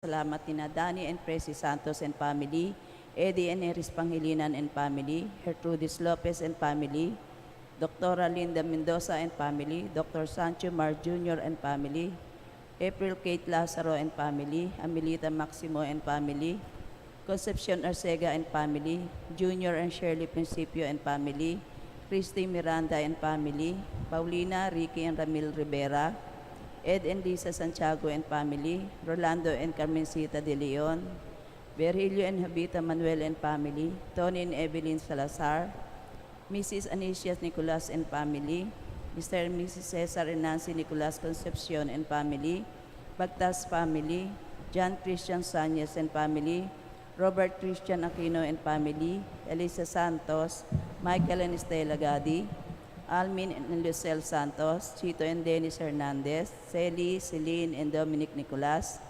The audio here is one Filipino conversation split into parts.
Salamat ni Dani and Presi Santos and family, Eddie and Eris Pangilinan and family, Gertrudis Lopez and family, Dr. Linda Mendoza and family, Dr. Sancho Mar Jr. and family, April Kate Lazaro and family, Amelita Maximo and family, Concepcion Arcega and family, Junior and Shirley Principio and family, Christy Miranda and family, Paulina, Ricky and Ramil Rivera, Ed and Lisa Santiago and family, Rolando and Carmencita de Leon, Virgilio and Habita Manuel and family, Tony and Evelyn Salazar, Mrs. Anicias Nicolas and family, Mr. and Mrs. Cesar and Nancy Nicolas Concepcion and family, Bagtas family, John Christian Sanyes and family, Robert Christian Aquino and family, Elisa Santos, Michael and Estela Gadi, Almin and Lucel Santos, Chito and Dennis Hernandez, Celi, Celine and Dominic Nicolas,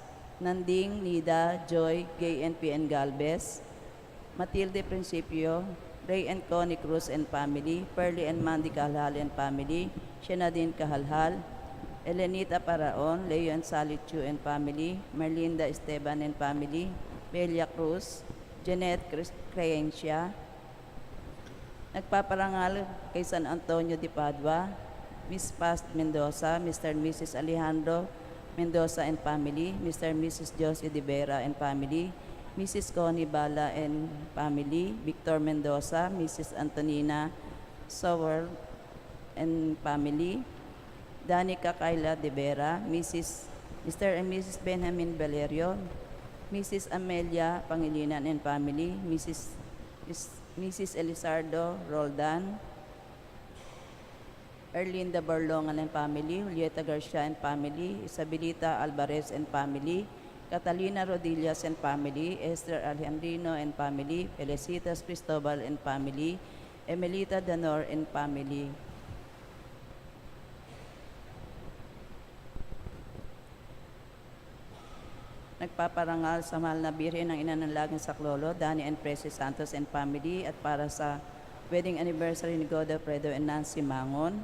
Nanding, Nida, Joy, Gay and PN Galvez, Matilde Principio, Ray and Connie Cruz and family, Pearly and Mandy Kahalhal and family, Shenadine Kahalhal, Elenita Paraon, Leo and Sally Chu and family, Merlinda Esteban and family, Belia Cruz, Jeanette Creencia, Nagpaparangal kay San Antonio de Padua, Miss Past Mendoza, Mr. and Mrs. Alejandro Mendoza and family, Mr. and Mrs. Josie de Vera and family, Mrs. Connie Bala and family, Victor Mendoza, Mrs. Antonina Sauer and family, Danica Kayla de Vera, Mrs. Mr. and Mrs. Benjamin Valerio, Mrs. Amelia Pangilinan and family, Mrs. Miss- Mrs. Elizardo Roldan, Erlinda Barlongan and family, Julieta Garcia and family, Isabelita Alvarez and family, Catalina Rodillas and family, Esther Alejandrino and family, Felicitas Cristobal and family, Emelita Danor and family. Nagpaparangal sa mahal na birhen ng ina ng laging saklolo, Danny and Presi Santos and family at para sa wedding anniversary ni Goda Fredo and Nancy Mangon.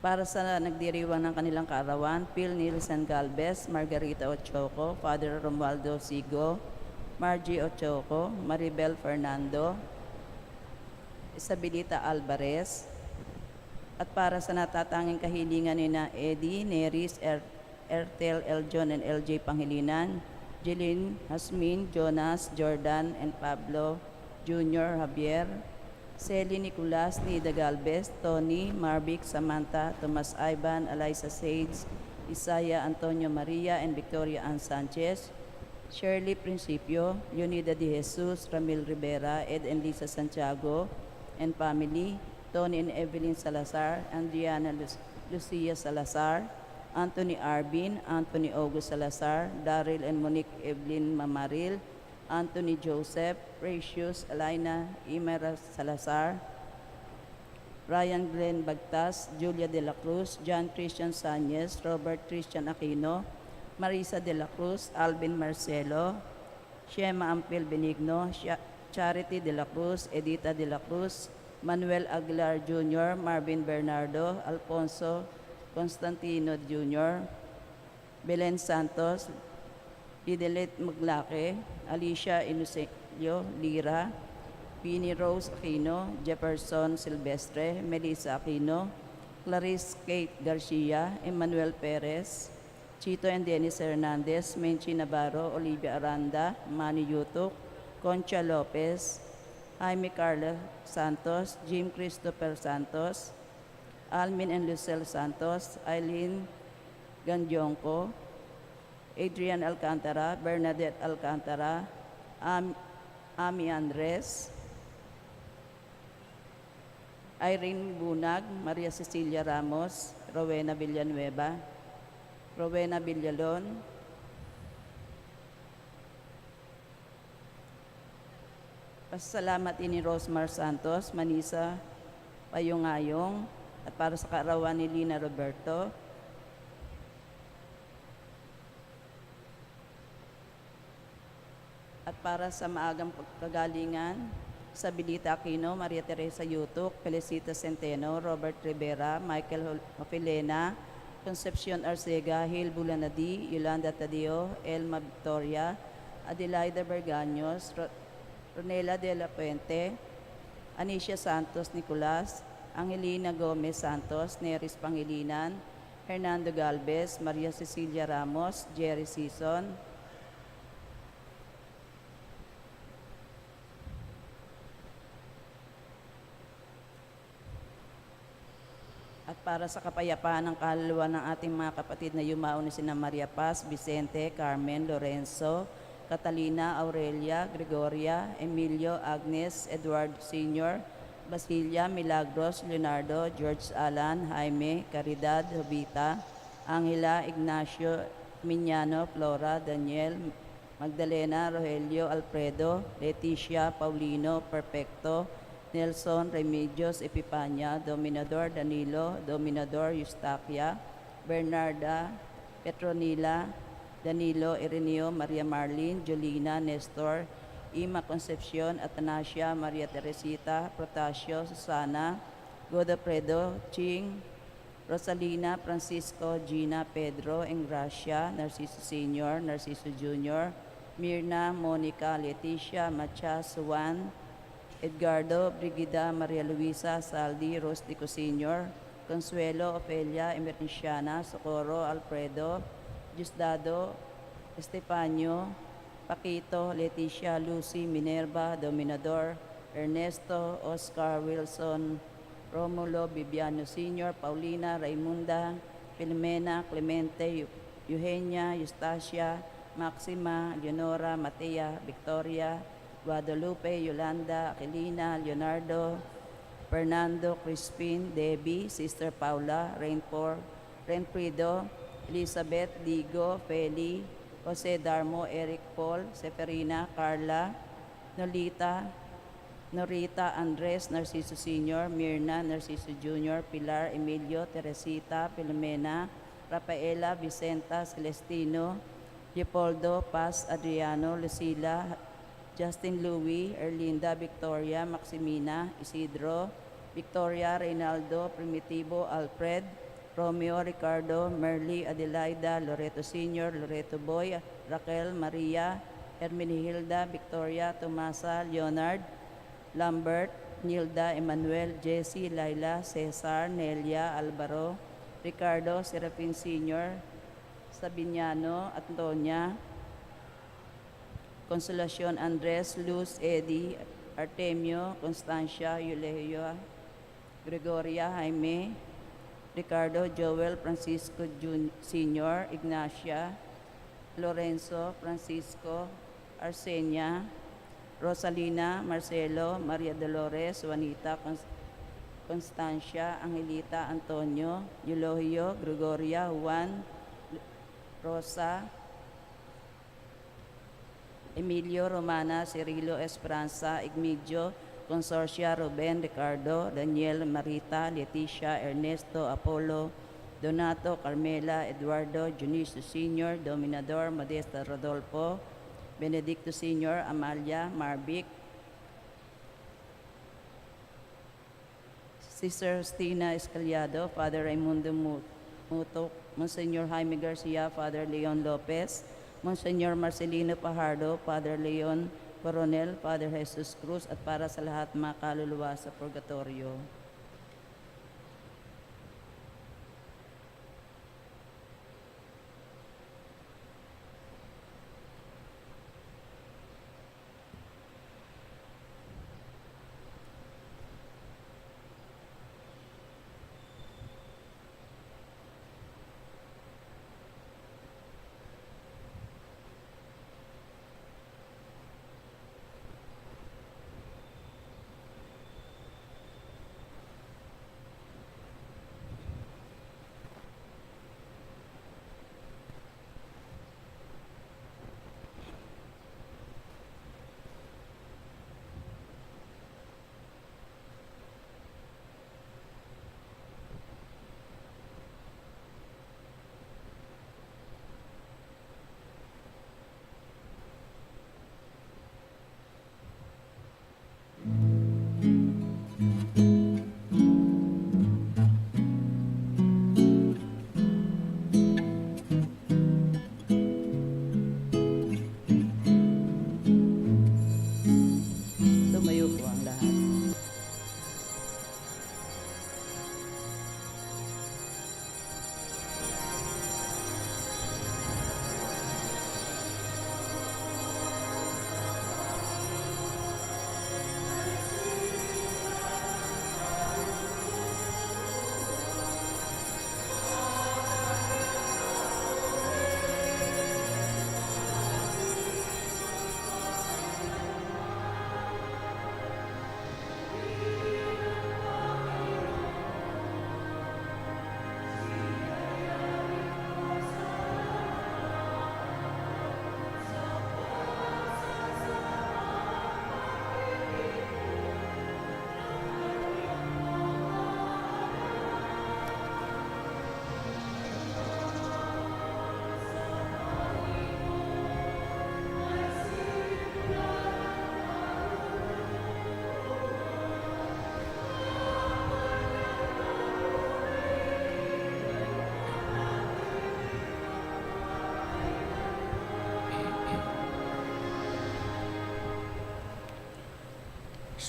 Para sa nagdiriwang ng kanilang kaarawan, Phil Nielsen Galvez, Margarita Ochoco, Father Romualdo Sigo, Margie Ochoco, Maribel Fernando, Isabelita Alvarez, at para sa natatanging kahilingan ni na Eddie, Neris, er Ertel, Eljon, and LJ Pangilinan, Jeline, Hasmin, Jonas, Jordan, and Pablo, Junior, Javier, Celi Nicolas, Nida Galvez, Tony, Marvic, Samantha, Tomas Ivan, Eliza Sage, Isaya Antonio Maria, and Victoria Ann Sanchez, Shirley Principio, Leonida De Jesus, Ramil Rivera, Ed and Lisa Santiago, and family, Tony and Evelyn Salazar, Andriana Lu- Lucia Salazar, Anthony Arbin, Anthony August Salazar, Daryl and Monique Evelyn Mamaril, Anthony Joseph, Precious, Elena Imera Salazar, Ryan Glenn Bagtas, Julia De La Cruz, John Christian Sanyes, Robert Christian Aquino, Marisa De La Cruz, Alvin Marcelo, Shema Ampel Benigno, Charity De La Cruz, Edita De La Cruz, Manuel Aguilar Jr., Marvin Bernardo, Alfonso Constantino Jr., Belen Santos, Lidelet Maglake, Alicia Inocencio Lira, Pini Rose Aquino, Jefferson Silvestre, Melissa Aquino, Clarice Kate Garcia, Emmanuel Perez, Chito and Dennis Hernandez, Menchi Navarro, Olivia Aranda, Manny Yutuk, Concha Lopez, Jaime Carla Santos, Jim Christopher Santos, Almin and Lucel Santos, Eileen Gandyongko, Adrian Alcantara, Bernadette Alcantara, Am- Ami Andres, Irene Bunag, Maria Cecilia Ramos, Rowena Villanueva, Rowena Villalon, Pasalamat ini Rosmar Santos, Manisa Payungayong, at para sa kaarawan ni Lina Roberto, at para sa maagang pagkagalingan, Sabilita Aquino, Maria Teresa Yutuk, Felicita Centeno, Robert Rivera, Michael Hopilena, Concepcion Arcega, Hil Bulanadi, Yolanda Tadio, Elma Victoria, Adelaida Bergaños, Ro- Ronela de la Puente, Anisha Santos Nicolas, Angelina Gomez Santos, Neris Pangilinan, Hernando Galvez, Maria Cecilia Ramos, Jerry Sison, at para sa kapayapaan ng kaluluwa ng ating mga kapatid na yumao ni sina Maria Paz, Vicente, Carmen, Lorenzo, Catalina, Aurelia, Gregoria, Emilio, Agnes, Edward Sr., Basilia, Milagros, Leonardo, George Alan, Jaime, Caridad, Jovita, Angela, Ignacio, Miñano, Flora, Daniel, Magdalena, Rogelio, Alfredo, Leticia, Paulino, Perfecto, Nelson, Remedios, Epipanya, Dominador, Danilo, Dominador, Eustaquia, Bernarda, Petronila, Danilo, Ireneo, Maria Marlene, Jolina, Nestor, Ima Concepcion, Atanasia, Maria Teresita, Protasio, Susana, Godofredo, Ching, Rosalina, Francisco, Gina, Pedro, Engracia, Narciso Senior, Narciso Junior, Mirna, Monica, Leticia, Machas, Juan, Edgardo, Brigida, Maria Luisa, Saldi, Rostico Senior, Consuelo, Ofelia, Emericiana, Socorro, Alfredo, Diosdado, Estefanio, Paquito, Leticia, Lucy, Minerva, Dominador, Ernesto, Oscar, Wilson, Romulo, Bibiano Sr., Paulina, Raimunda, Filomena, Clemente, Eu- Eugenia, Eustacia, Maxima, Leonora, Matea, Victoria, Guadalupe, Yolanda, Aquilina, Leonardo, Fernando, Crispin, Debbie, Sister Paula, Rainfor, Renfrido, Elizabeth, Digo, Feli, Jose Darmo, Eric Paul, Seferina, Carla, Nolita, Norita, Andres, Narciso Sr., Mirna, Narciso Jr., Pilar, Emilio, Teresita, Filomena, Rafaela, Vicenta, Celestino, Leopoldo, Paz, Adriano, Lucila, Justin Louis, Erlinda, Victoria, Maximina, Isidro, Victoria, Reynaldo, Primitivo, Alfred, Romeo, Ricardo, Merly, Adelaida, Loreto Sr., Loreto Boy, Raquel, Maria, Hermenihilda, Victoria, Tomasa, Leonard, Lambert, Nilda, Emmanuel, Jesse, Laila, Cesar, Nelia, Alvaro, Ricardo, Serafin Sr., Sabiniano, Antonia, Consolacion Andres, Luz, Eddie, Artemio, Constancia, Eulogio, Gregoria, Jaime, Ricardo, Joel, Francisco Jun- Sr., Ignacia, Lorenzo, Francisco, Arsenia, Rosalina, Marcelo, Maria Dolores, Juanita, Cons- Constancia, Angelita, Antonio, Eulogio, Gregoria, Juan, Rosa, Emilio, Romana, Cirilo, Esperanza, Igmedio, Consorcia, Ruben, Ricardo, Daniel, Marita, Leticia, Ernesto, Apollo, Donato, Carmela, Eduardo, Junicio Sr., Dominador, Modesta Rodolfo, Benedicto Sr., Amalia, Marvic, Sister Stina Escaliado, Father Raimundo Mu- Muto, Monsignor Jaime Garcia, Father Leon Lopez, Monsignor Marcelino Pajardo, Father Leon Coronel, Father Jesus Cruz, at para sa lahat mga kaluluwa sa purgatorio.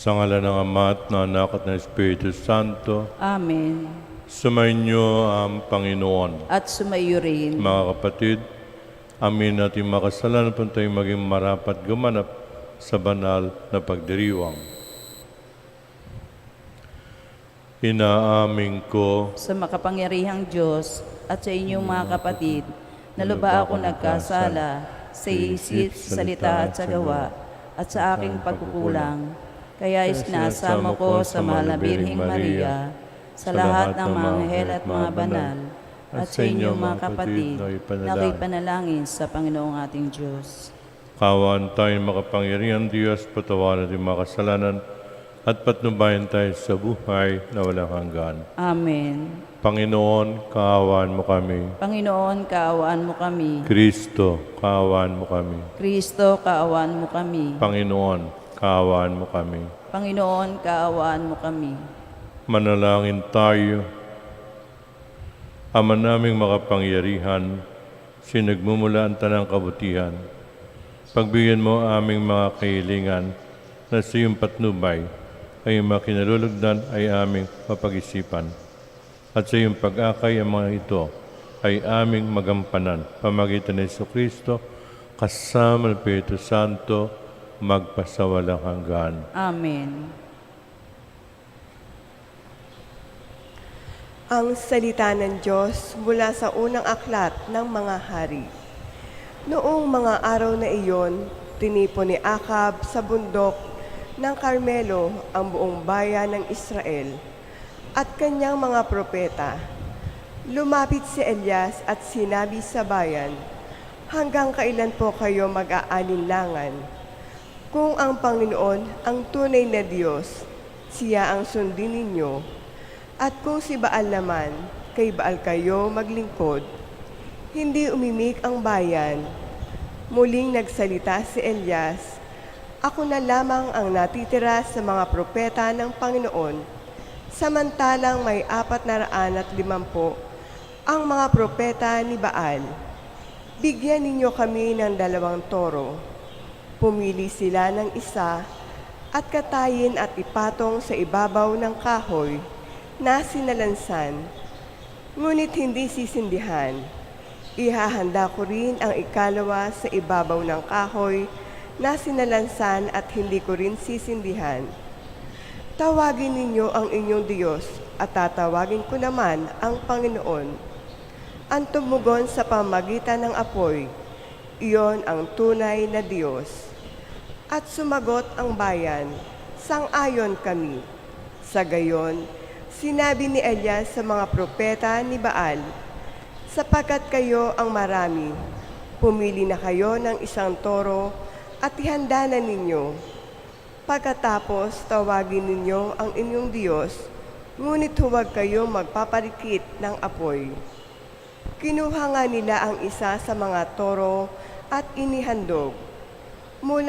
Sa ngala ng Ama at ng Anak at ng Espiritu Santo, Amen. sumainyo ang Panginoon. At sumayo rin. Mga kapatid, amin natin makasalanan po tayong maging marapat gumanap sa banal na pagdiriwang. Inaamin ko sa makapangyarihang Diyos at sa inyong mga kapatid, na luba ako nagkasala sa isip, sa salita at sa gawa, at sa aking pagkukulang. Kaya isinasamo ko sa mahal na Birhing Maria, sa lahat ng mga anghel at mga banal, at sa inyong mga kapatid, na ako'y panalangin sa Panginoong ating Diyos. Kawan tayo makapangyarihan Diyos, patawaran natin mga kasalanan, at patnubayan tayo sa buhay na walang hanggan. Amen. Panginoon, kaawaan mo kami. Panginoon, kaawaan mo kami. Kristo, kaawaan mo kami. Kristo, kaawaan mo kami. Panginoon, kaawaan mo kami. Panginoon, kaawaan mo kami. Manalangin tayo. Ama naming makapangyarihan, sinagmumula ang tanang kabutihan. Pagbigyan mo aming mga kahilingan na sa iyong patnubay ay yung mga kinalulugdan ay aming mapag-isipan. At sa iyong pag-akay ang mga ito ay aming magampanan. Pamagitan ni Kristo, kasama ng Espiritu Santo, magpasawalang hanggan. Amen. Ang salita ng Diyos mula sa unang aklat ng mga hari. Noong mga araw na iyon, tinipon ni Akab sa bundok ng Carmelo ang buong bayan ng Israel at kanyang mga propeta. Lumapit si Elias at sinabi sa bayan, Hanggang kailan po kayo mag-aalinlangan? Kung ang Panginoon ang tunay na Diyos, siya ang sundin ninyo, at kung si Baal naman, kay Baal kayo maglingkod, hindi umimik ang bayan. Muling nagsalita si Elias, Ako na lamang ang natitira sa mga propeta ng Panginoon, samantalang may apat na raan at limampo ang mga propeta ni Baal. Bigyan ninyo kami ng dalawang toro. Pumili sila ng isa at katayin at ipatong sa ibabaw ng kahoy na sinalansan, ngunit hindi sisindihan. Ihahanda ko rin ang ikalawa sa ibabaw ng kahoy na sinalansan at hindi ko rin sisindihan. Tawagin ninyo ang inyong Diyos at tatawagin ko naman ang Panginoon. Ang tumugon sa pamagitan ng apoy, iyon ang tunay na Diyos. At sumagot ang bayan, sang-ayon kami. Sa gayon, sinabi ni Elias sa mga propeta ni Baal, sapagkat kayo ang marami, pumili na kayo ng isang toro at ihanda na ninyo. Pagkatapos, tawagin ninyo ang inyong Diyos, ngunit huwag kayo magpaparikit ng apoy. Kinuha nga nila ang isa sa mga toro at inihandog. Mula